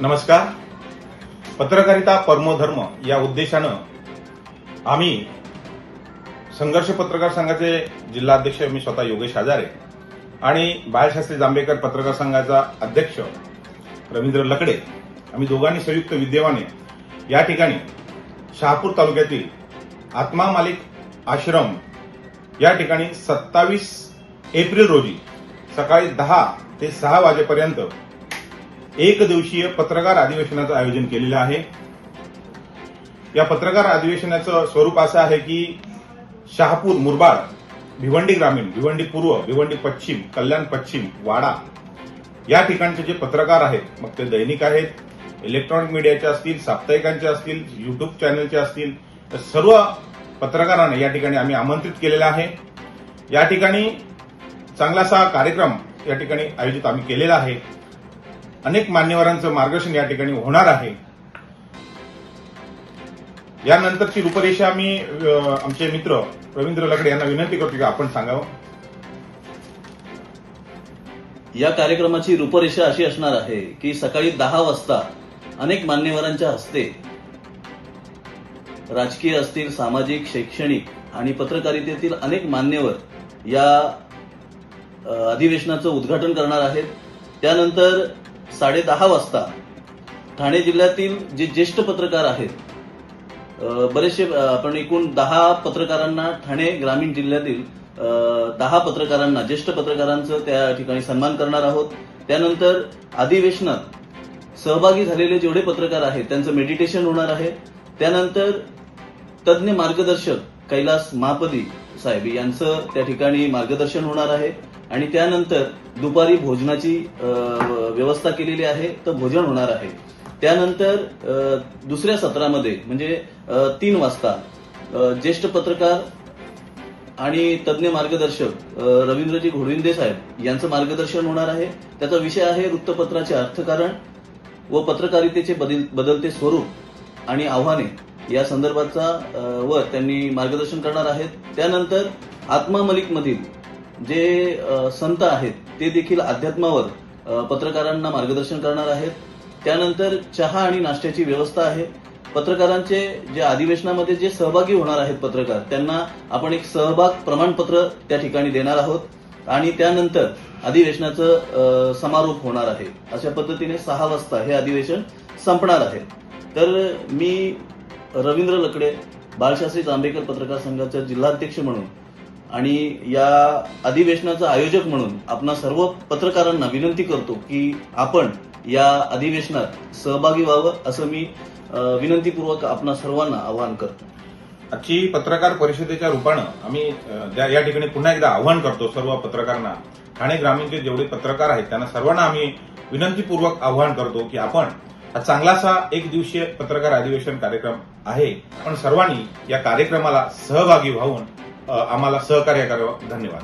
नमस्कार. पत्रकारिता परमोधर्म या उद्देशानं आम्ही संघर्ष पत्रकार संघाचे जिल्हाध्यक्ष मी स्वतः योगेश हजारे आणि बाळशास्त्री जांभेकर पत्रकार संघाचा अध्यक्ष रवींद्र लकडे. आम्ही दोघांनी संयुक्त विद्यमाने या ठिकाणी शहापूर तालुक्यातील आत्मा मालिक आश्रम या ठिकाणी सत्तावीस एप्रिल रोजी सकाळी दहा ते सहा वाजेपर्यंत एक दिवसीय पत्रकार अधिवेशनाचं आयोजन केलेलं आहे. या पत्रकार अधिवेशनाचं स्वरूप असं आहे की शहापूर मुरबाड भिवंडी ग्रामीण भिवंडी पूर्व भिवंडी पश्चिम कल्याण पश्चिम वाडा या ठिकाणचे जे पत्रकार आहेत मग ते दैनिक आहेत इलेक्ट्रॉनिक मीडियाचे असतील साप्ताहिकांचे असतील युट्यूब चॅनलचे असतील तर सर्व पत्रकारांना या ठिकाणी आम्ही आमंत्रित केलेलं आहे. या ठिकाणी चांगलासा कार्यक्रम या ठिकाणी आयोजित आम्ही केलेला आहे. अनेक मान्यवरांचं मार्गदर्शन या ठिकाणी होणार आहे. यानंतरची रूपरेषा मी आमचे मित्र रवींद्र लकडे यांना विनंती करतो की आपण सांगावं. या कार्यक्रमाची रूपरेषा अशी असणार आहे की सकाळी दहा वाजता अनेक मान्यवरांच्या हस्ते राजकीय असतील सामाजिक शैक्षणिक आणि पत्रकारितेतील अनेक मान्यवर या अधिवेशनाचं उद्घाटन करणार आहेत. त्यानंतर साडेदहा वाजता ठाणे जिल्ह्यातील जे ज्येष्ठ पत्रकार आहेत बरेचसे आपण एकूण दहा पत्रकारांना ठाणे ग्रामीण जिल्ह्यातील दहा पत्रकारांना ज्येष्ठ पत्रकारांचं त्या ठिकाणी सन्मान करणार आहोत. त्यानंतर अधिवेशनात सहभागी झालेले जेवढे पत्रकार आहेत त्यांचं मेडिटेशन होणार आहे. त्यानंतर तज्ज्ञ मार्गदर्शक कैलास महापदी साहेब यांचं त्या ठिकाणी मार्गदर्शन होणार आहे. आणि त्यानंतर दुपारी भोजनाची व्यवस्था केलेली आहे तर भोजन होणार आहे. त्यानंतर दुसऱ्या सत्रामध्ये म्हणजे तीन वाजता ज्येष्ठ पत्रकार आणि तज्ज्ञ मार्गदर्शक रवींद्रजी घोडविंदे साहेब यांचं मार्गदर्शन होणार आहे. त्याचा विषय आहे वृत्तपत्राचे अर्थकारण व पत्रकारितेचे बदल बदलते स्वरूप आणि आव्हाने. या संदर्भाचा वर त्यांनी मार्गदर्शन करणार आहेत. त्यानंतर आत्मा मलिक मधील जे संत आहेत ते देखील अध्यात्मावर पत्रकारांना मार्गदर्शन करणार आहेत. त्यानंतर चहा आणि नाश्त्याची व्यवस्था आहे. पत्रकारांचे जे अधिवेशनामध्ये जे सहभागी होणार आहेत पत्रकार त्यांना आपण एक सहभाग प्रमाणपत्र त्या ठिकाणी देणार आहोत. आणि त्यानंतर अधिवेशनाचं समारोप होणार आहे. अशा पद्धतीने सहा वाजता हे अधिवेशन संपणार आहे. तर मी रवींद्र लकडे बालशास्त्री जांभेकर पत्रकार संघाचे जिल्हाध्यक्ष म्हणून आणि या अधिवेशनाचा आयोजक म्हणून आपणा सर्व पत्रकारांना विनंती करतो की आपण या अधिवेशनात सहभागी व्हावं असं मी विनंतीपूर्वक आपणा सर्वांना आवाहन करतो. आजची पत्रकार परिषदेच्या रूपानं आम्ही त्या- या ठिकाणी पुन्हा एकदा आव्हान करतो सर्व पत्रकारांना ठाणे ग्रामीणचे जेवढे पत्रकार आहेत त्यांना सर्वांना आम्ही विनंतीपूर्वक आव्हान करतो की आपण चांगलासा एक दिवसीय पत्रकार अधिवेशन कार्यक्रम आहे. पण सर्वांनी या कार्यक्रमाला सहभागी व्हावून आम्हाला सहकार्य करावं. धन्यवाद.